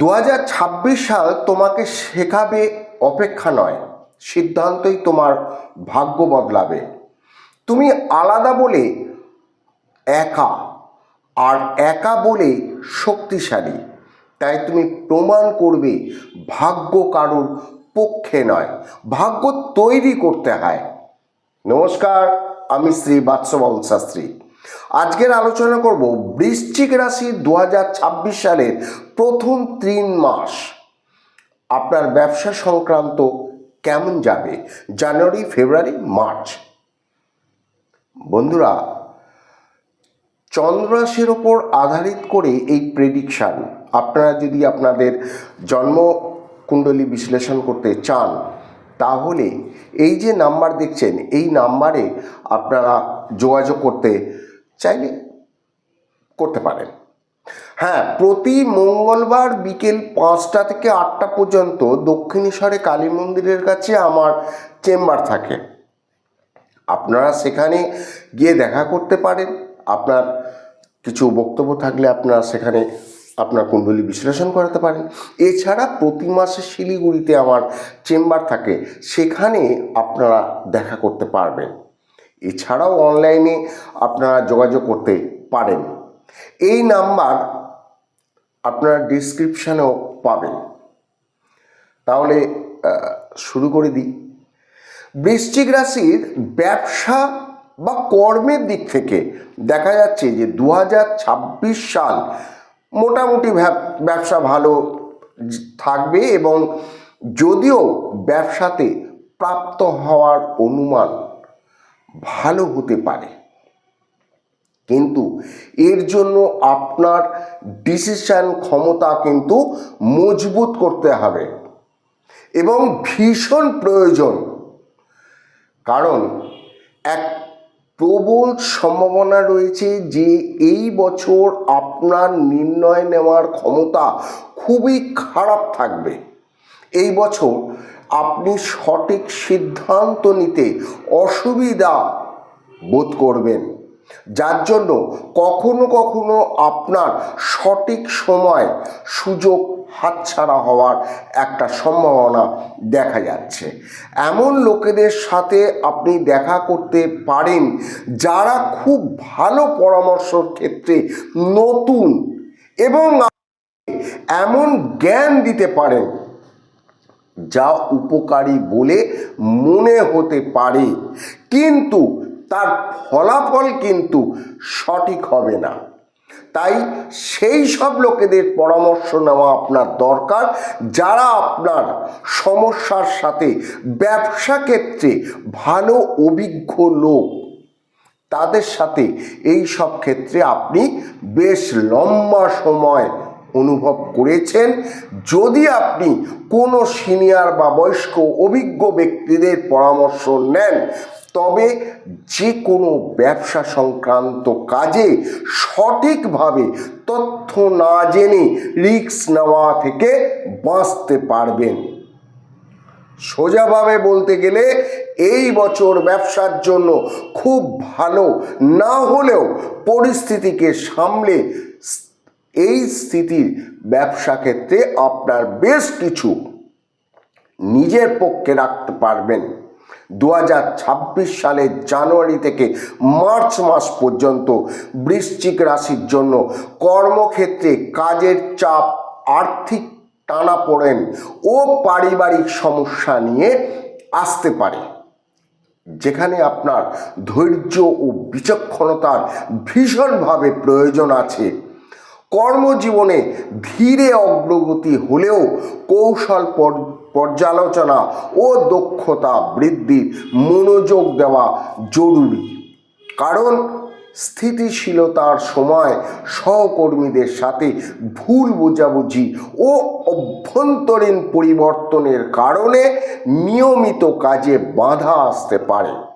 দু হাজার ছাব্বিশ সাল তোমাকে শেখাবে অপেক্ষা নয়, সিদ্ধান্তই তোমার ভাগ্য বদলাবে। তুমি আলাদা বলে একা, আর একা বলে শক্তিশালী। তাই তুমি প্রমাণ করবে ভাগ্য কারোর পক্ষে নয়, ভাগ্য তৈরি করতে হয়। নমস্কার, আমি শ্রী বাৎসবাবু শাস্ত্রী। আজকের আলোচনা করব বৃশ্চিক রাশি দু হাজার ছাব্বিশ সালের প্রথম তিন মাস। আপনার ব্যবসা সংক্রান্ত কেমন যাবে? January, February, March. বন্ধুরা চন্দ্রাশির ওপর আধারিত করে এই প্রেডিকশান আপনারা যদি আপনাদের জন্ম কুণ্ডলী বিশ্লেষণ করতে চান, তাহলে এই যে নাম্বার দেখছেন, এই নাম্বারে আপনারা যোগাযোগ করতে চাইলে করতে পারেন। হ্যাঁ প্রতি মঙ্গলবার বিকেল পাঁচটা থেকে আটটা পর্যন্ত দক্ষিণেশ্বরে কালী মন্দিরের কাছে আমার চেম্বার থাকে। আপনারা সেখানে গিয়ে দেখা করতে পারেন। আপনার কিছু বক্তব্য থাকলে আপনারা সেখানে আপনার কুণ্ডলী বিশ্লেষণ করাতে পারেন। এছাড়া প্রতি মাসে শিলিগুড়িতে আমার চেম্বার থাকে। সেখানে আপনারা দেখা করতে পারবেন। এছাড়াও অনলাইনে আপনারা যোগাযোগ করতে পারেন। এই নাম্বার আপনারা ডিসক্রিপশানেও পাবেন। তাহলে শুরু করে দিই। বৃশ্চিক রাশির ব্যবসা বা কর্মের দিক থেকে দেখা যাচ্ছে যে দু হাজার ছাব্বিশ সাল মোটামুটি ব্যবসা ভালো থাকবে এবং যদিও ব্যবসাতে প্রাপ্ত হওয়ার অনুমান ভালো হতে পারে। কিন্তু এর জন্য আপনার ডিসিশন ক্ষমতা কিন্তু মজবুত করতে হবে এবং ভীষণ প্রয়োজন। কারণ এক প্রবল সম্ভাবনা রয়েছে যে এই বছর আপনার নির্ণয় নেওয়ার ক্ষমতা খুবই খারাপ থাকবে। এই বছর আপনি সঠিক সিদ্ধান্ত নিতে অসুবিধা বোধ করবেন। যার জন্য কখনো কখনো আপনার সঠিক সময় সুযোগ হাতছাড়া হওয়ার একটা সম্ভাবনা দেখা যাচ্ছে। এমন লোকেদের সাথে আপনি দেখা করতে পারেন যারা খুব ভালো পরামর্শর ক্ষেত্রে নতুন এবং এমন জ্ঞান দিতে পারেন যা উপকারী বলে মনে হতে পারে, কিন্তু তার ফলাফল কিন্তু সঠিক হবে না। তাই সেই সব লোকেদের পরামর্শ নেওয়া আপনার দরকার, যারা আপনার সমস্যার সাথে ব্যবসা ক্ষেত্রে ভালো অভিজ্ঞ লোক। তাদের সাথে এই সব ক্ষেত্রে আপনি বেশ লম্বা সময় অনুভব করেছেন, যদি আপনি কোনো সিনিয়র বা বয়স্ক অভিজ্ঞ ব্যক্তিদের পরামর্শ নেন, তবে যে কোনো ব্যবসা সংক্রান্ত কাজে সঠিকভাবে তথ্য না জেনে রিস্ক নেওয়া থেকে বাঁচতে পারবেন। সোজাভাবে বলতে গেলে, এই বছর ব্যবসার জন্য খুব ভালো না হলেও পরিস্থিতিকে সামলে এই স্থিতির ব্যবসা ক্ষেত্রে আপনার বেশ কিছু নিজের পক্ষে রাখতে পারবেন। দু হাজার ছাব্বিশ সালের জানুয়ারি থেকে মার্চ মাস পর্যন্ত বৃশ্চিক রাশির জন্য কর্মক্ষেত্রে কাজের চাপ, আর্থিক টানা পড়েন ও পারিবারিক সমস্যা নিয়ে আসতে পারে, যেখানে আপনার ধৈর্য ও বিচক্ষণতার ভীষণভাবে প্রয়োজন আছে। কর্মজীবনে ধীরে অগ্রগতি হলেও কৌশল পর- পর্যালোচনা ও দক্ষতা বৃদ্ধির মনোযোগ দেওয়া জরুরি। কারণ স্থিতিশীলতার সময় সহকর্মীদের সাথে ভুল বোঝাবুঝি ও অভ্যন্তরীণ পরিবর্তনের কারণে নিয়মিত কাজে বাধা আসতে পারে।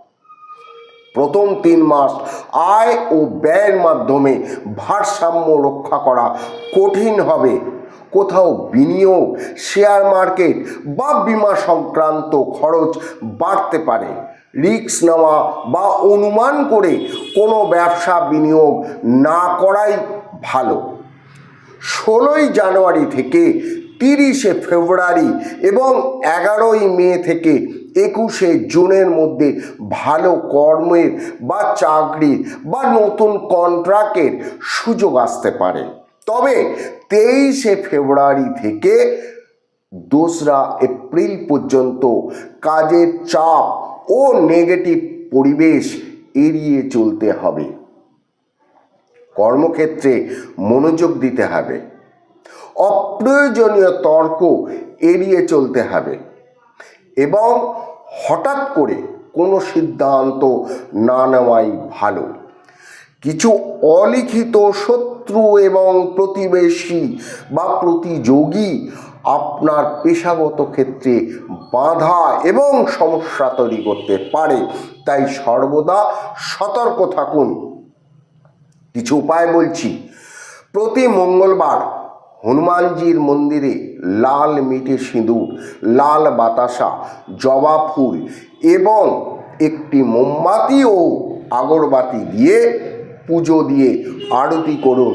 প্রথম তিন মাস আয় ও ব্যয়ের মাধ্যমে ভারসাম্য রক্ষা করা কঠিন হবে। কোথাও বিনিয়োগ শেয়ার মার্কেট বা বিমা সংক্রান্ত খরচ বাড়তে পারে। রিস্ক নেওয়া বা অনুমান করে কোনো ব্যবসা বিনিয়োগ না করাই ভালো। ষোলোই জানুয়ারি থেকে তিরিশে ফেব্রুয়ারি এবং এগারোই মে থেকে একুশে জুনের মধ্যে ভালো কর্মের বা চাকরির বা নতুন কন্ট্রাক্টের সুযোগ আসতে পারে। তবে তেইশে ফেব্রুয়ারি থেকে দোসরা এপ্রিল পর্যন্ত কাজের চাপ ও নেগেটিভ পরিবেশ এড়িয়ে চলতে হবে। কর্মক্ষেত্রে মনোযোগ দিতে হবে। অপ্রয়োজনীয় তর্ক এড়িয়ে চলতে হবে। এবং হঠাৎ করে কোনো সিদ্ধান্ত না নেওয়াই ভালো। কিছু অলিখিত শত্রু এবং প্রতিবেশী বা প্রতিযোগী আপনার পেশাগত ক্ষেত্রে বাধা এবং সমস্যা তৈরি করতে পারে। তাই সর্বদা সতর্ক থাকুন। কিছু উপায় বলছি। প্রতি মঙ্গলবার হনুমানজির মন্দিরে লাল মিটে সিঁদুর, লাল বাতাসা, জবা ফুল এবং একটি মোমবাতি ও আগরবাতি দিয়ে পুজো দিয়ে আরতি করুন।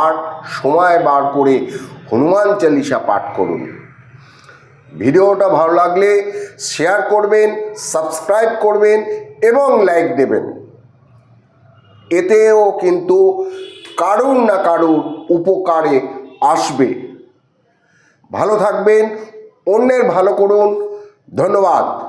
আর সময় বার করে হনুমান চালিসা পাঠ করুন। ভিডিওটা ভালো লাগলে শেয়ার করবেন সাবস্ক্রাইব করবেন এবং লাইক দেবেন। এতেও কিন্তু কারুর না কারুর উপকারে আসবে। ভালো থাকবেন অন্যের ভালো করুন। ধন্যবাদ।